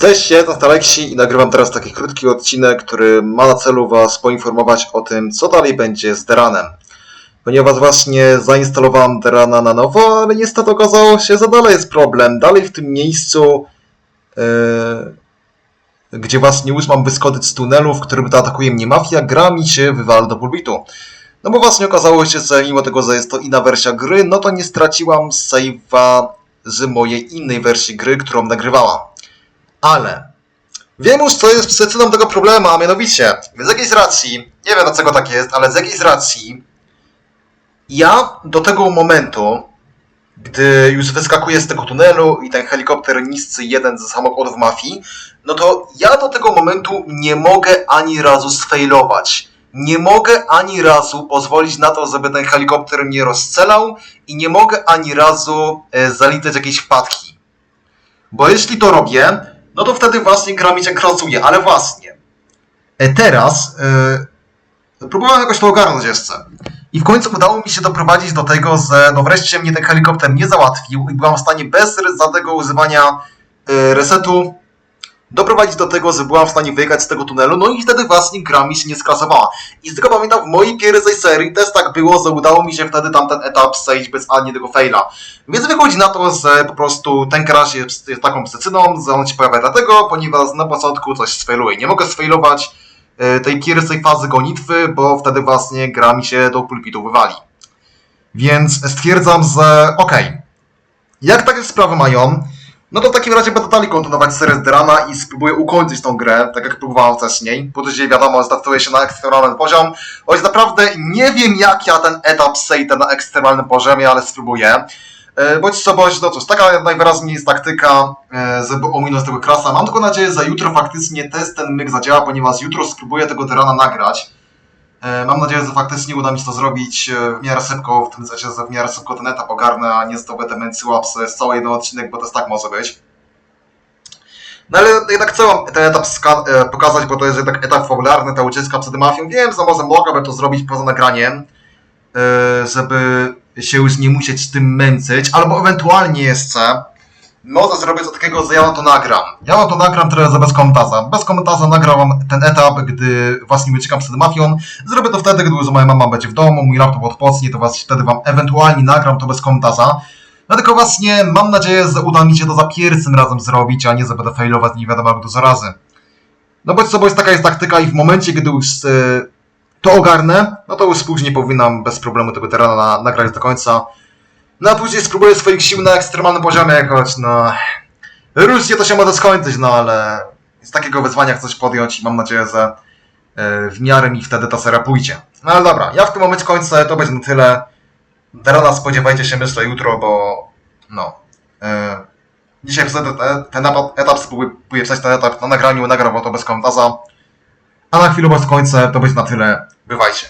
Cześć, ja jestem Alexi i nagrywam teraz taki krótki odcinek, który ma na celu Was poinformować o tym, co dalej będzie z Deranem. Ponieważ właśnie zainstalowałem Derana na nowo, ale niestety okazało się, że dalej jest problem. Dalej w tym miejscu, yy, gdzie właśnie już mam wyskoczyć z tunelu, w którym to atakuje mnie mafia, gra mi się wywala do pulpitu. No bo właśnie okazało się, że mimo tego, że jest to inna wersja gry, no to nie straciłam save'a z mojej innej wersji gry, którą nagrywałam. Ale wiem już, co jest przyczyną tego problemu, a mianowicie z jakiejś racji, nie wiem dlaczego tak jest, ale z jakiejś racji ja do tego momentu, gdy już wyskakuję z tego tunelu i ten helikopter niszczy jeden ze samochodów mafii, no to ja do tego momentu nie mogę ani razu sfailować. Nie mogę ani razu pozwolić na to, żeby ten helikopter mnie rozcelał i nie mogę ani razu e, zaliczać jakiejś wpadki. Bo jeśli to robię, no to wtedy właśnie gra mi się krasuje, ale właśnie. E, teraz e, próbowałem jakoś to ogarnąć jeszcze. I w końcu udało mi się doprowadzić do tego, że no wreszcie mnie ten helikopter nie załatwił i byłam w stanie bez żadnego używania e, resetu doprowadzić do tego, że byłam w stanie wyjechać z tego tunelu, no i wtedy właśnie gra mi się nie skrasowała. I z tego pamiętam, w mojej pierwszej serii też tak było, że udało mi się wtedy tamten etap przejść bez ani jednego faila. Więc wychodzi na to, że po prostu ten crash jest, jest taką przyczyną, że on się pojawia dlatego, ponieważ na początku coś sfailuje. Nie mogę sfailować e, tej pierwszej fazy gonitwy, bo wtedy właśnie gra mi się do pulpitu wywali. Więc stwierdzam, że okej, jak takie sprawy mają, no to w takim razie będę dalej kontynuować serię z i spróbuję ukończyć tą grę, tak jak próbowałem wcześniej. Bo dzisiaj wiadomo, startuję się na ekstremalny poziom. Choć naprawdę nie wiem jak ja ten etap sejdę na ekstremalnym poziomie, ale spróbuję. E, Bądź co bądź, no cóż, taka najwyraźniej jest taktyka, e, żeby ominąć tego krasa. Mam tylko nadzieję, że jutro faktycznie test ten myk zadziała, ponieważ jutro spróbuję tego Drana nagrać. E, Mam nadzieję, że faktycznie uda mi się to zrobić e, w miarę szybko, w tym sensie, że w miarę szybko ten etap ogarnę, a nie zdobytę męcy łapsy z cały jeden odcinek, bo też tak może być. No ale jednak chcę wam ten etap e, pokazać, bo to jest jednak etap fabularny, ta ucieczka przed mafią. Wiem, że może mogłabym to zrobić poza nagraniem, żeby się już nie musieć tym męczyć, albo ewentualnie jeszcze może zrobię coś takiego, że ja wam to nagram. Ja wam to nagram za bez komentarza. Bez komentarza nagram ten etap, gdy właśnie uciekam przed mafią. Zrobię to wtedy, gdy już moja mama będzie w domu, mój laptop odpocznie, to was wtedy wam ewentualnie nagram to bez komentarza. Dlatego właśnie mam nadzieję, że uda mi się to za pierwszym razem zrobić, a nie że będę failować nie wiadomo jak dużo razy. No bądź co bądź taka jest taktyka i w momencie, gdy już e, to ogarnę, no to już później powinnam bez problemu tego terana na, nagrać do końca. No a później spróbuję swoich sił na ekstremalnym poziomie, choć no... Różnie to się może skończyć, no ale z takiego wyzwania chcę podjąć i mam nadzieję, że e, w miarę mi wtedy ta seria pójdzie. No ale dobra, ja w tym momencie kończę, to będzie na tyle. Derona spodziewajcie się myślę jutro, bo no... E, dzisiaj wtedy te, ten etap, etap spróbuję przejść ten etap na nagraniu, nagram to bez komentarza. A na chwilę bez końca to będzie na tyle. Bywajcie.